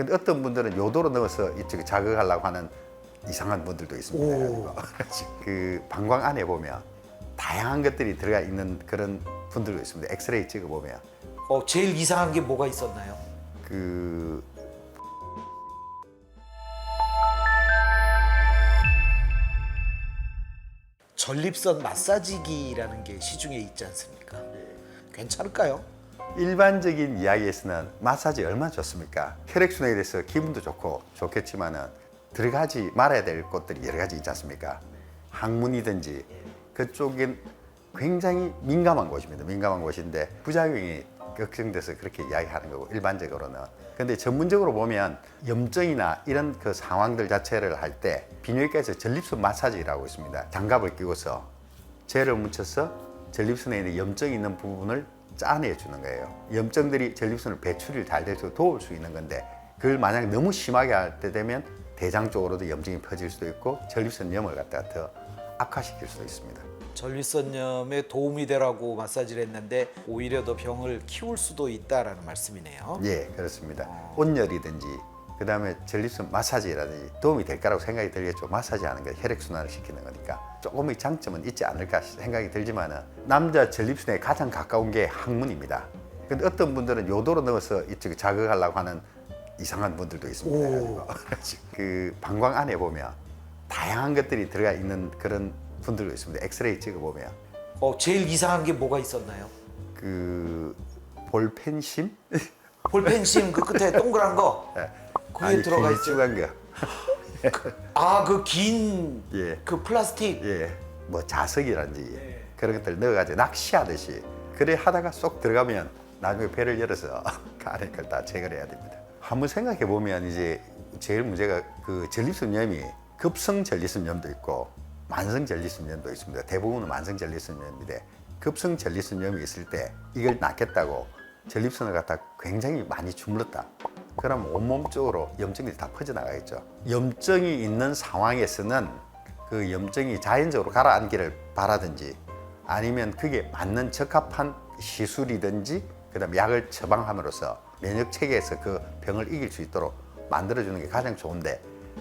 근데 어떤 분들은 요도로 넣어서 이쪽에 자극하려고 하는 이상한 분들도 있습니다. 그 방광 안에 보면 다양한 것들이 들어가 있는 그런 분들도 있습니다. 엑스레이 찍어 보면 어, 제일 이상한 게 뭐가 있었나요? 그 전립선 마사지기라는 게 시중에 있지 않습니까? 괜찮을까요? 일반적인 이야기에서는 마사지 얼마나 좋습니까? 혈액순환에 대해서 기분도 좋고 좋겠지만은 들어가지 말아야 될 곳들이 여러 가지 있지 않습니까? 항문이든지 그쪽엔 굉장히 민감한 곳입니다. 민감한 곳인데 부작용이 걱정돼서 그렇게 이야기하는 거고 일반적으로는. 근데 전문적으로 보면 염증이나 이런 그 상황들 자체를 할 때 비뇨기과에서 전립선 마사지라고 있습니다. 장갑을 끼고서 젤을 묻혀서 전립선에 있는 염증이 있는 부분을 짜내 주는 거예요. 염증들이 전립선을 배출이 잘 돼서 도울 수 있는 건데 그걸 만약 너무 심하게 할 때 되면 대장 쪽으로도 염증이 퍼질 수도 있고 전립선염을 갖다가 더 악화시킬 수도 있습니다. 전립선염에 도움이 되라고 마사지를 했는데 오히려 더 병을 키울 수도 있다라는 말씀이네요. 예, 그렇습니다. 온열이든지 그 다음에 전립선 마사지라든지 도움이 될 거라고 생각이 들겠죠. 마사지 하는 게 혈액 순환을 시키는 거니까 조금의 장점은 있지 않을까 생각이 들지만은 남자 전립선에 가장 가까운 게 항문입니다. 근데 어떤 분들은 요도로 넣어서 이쪽에 자극하려고 하는 이상한 분들도 있습니다. 그 방광 안에 보면 다양한 것들이 들어가 있는 그런 분들도 있습니다. 엑스레이 찍어 보면 어, 제일 이상한 게 뭐가 있었나요? 그 볼펜심 볼펜심 그 끝에 동그란 거. 거기에 들어가 있죠. 길쭉한 거. 아, 그 긴 그 예. 플라스틱. 예, 뭐 자석이란지 그런 것들 넣어가지고 낚시하듯이 그래 하다가 쏙 들어가면 나중에 배를 열어서 그 안에 걸 다 제거를 해야 됩니다. 한번 생각해 보면 이제 제일 문제가 그 전립선염이 급성 전립선염도 있고 만성 전립선염도 있습니다. 대부분은 만성 전립선염인데 급성 전립선염이 있을 때 이걸 낫겠다고 전립선을 갖다 굉장히 많이 주물렀다. 그럼 온몸 쪽으로 염증이 다 퍼져나가겠죠. 염증이 있는 상황에서는 그 염증이 자연적으로 가라앉기를 바라든지 아니면 그게 맞는 적합한 시술이든지 그다음 약을 처방함으로써 면역 체계에서 그 병을 이길 수 있도록 만들어주는 게 가장 좋은데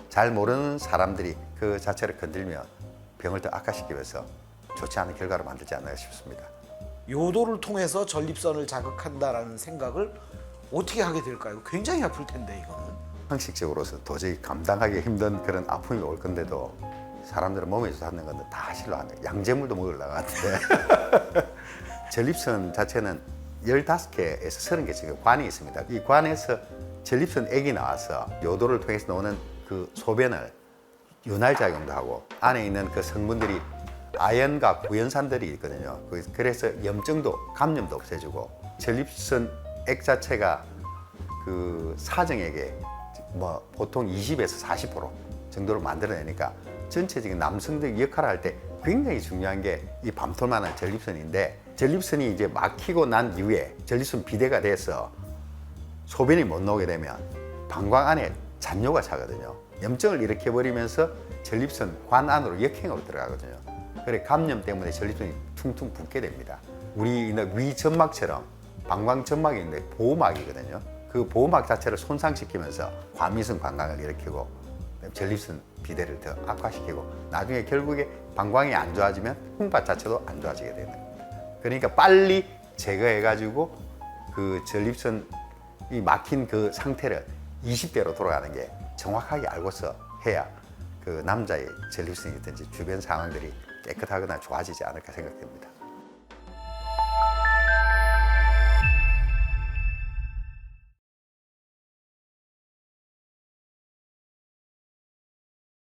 잘 모르는 사람들이 그 자체를 건들면 병을 더 악화시키면서 좋지 않은 결과를 만들지 않나 싶습니다. 요도를 통해서 전립선을 자극한다라는 생각을 어떻게 하게 될까요? 굉장히 아플 텐데 이거는. 상식적으로서 도저히 감당하기 힘든 그런 아픔이 올 건데도 사람들은 몸에서 하는 건데 다 실로 안 돼. 양재물도 먹으려고 하는데 전립선 자체는 15개에서 30개 지금 관이 있습니다. 이 관에서 전립선 액이 나와서 요도를 통해서 나오는 그 소변을 윤활 작용도 하고 안에 있는 그 성분들이 아연과 구연산들이 있거든요. 그- 그래서 염증도 감염도 없애주고 전립선 액 자체가 그 사정액에 뭐 보통 20에서 40% 정도로 만들어내니까 전체적인 남성적 역할을 할 때 굉장히 중요한 게 이 밤톨만한 전립선인데 전립선이 이제 막히고 난 이후에 전립선 비대가 돼서 소변이 못 나오게 되면 방광 안에 잔뇨가 차거든요. 염증을 일으켜 버리면서 전립선 관 안으로 역행으로 들어가거든요. 그래 감염 때문에 전립선이 퉁퉁 붓게 됩니다. 우리 있는 위 점막처럼 방광 점막이 있는데 보호막이거든요. 그 보호막 자체를 손상시키면서 과민성 관광을 일으키고 전립선 비대를 더 악화시키고 나중에 결국에 방광이 안 좋아지면 흉밭 자체도 안 좋아지게 되는 겁니다. 그러니까 빨리 제거해가지고 그 전립선 이 막힌 그 상태를 20대로 돌아가는 게 정확하게 알고서 해야 그 남자의 전립선이든지 주변 상황들이 깨끗하거나 좋아지지 않을까 생각됩니다.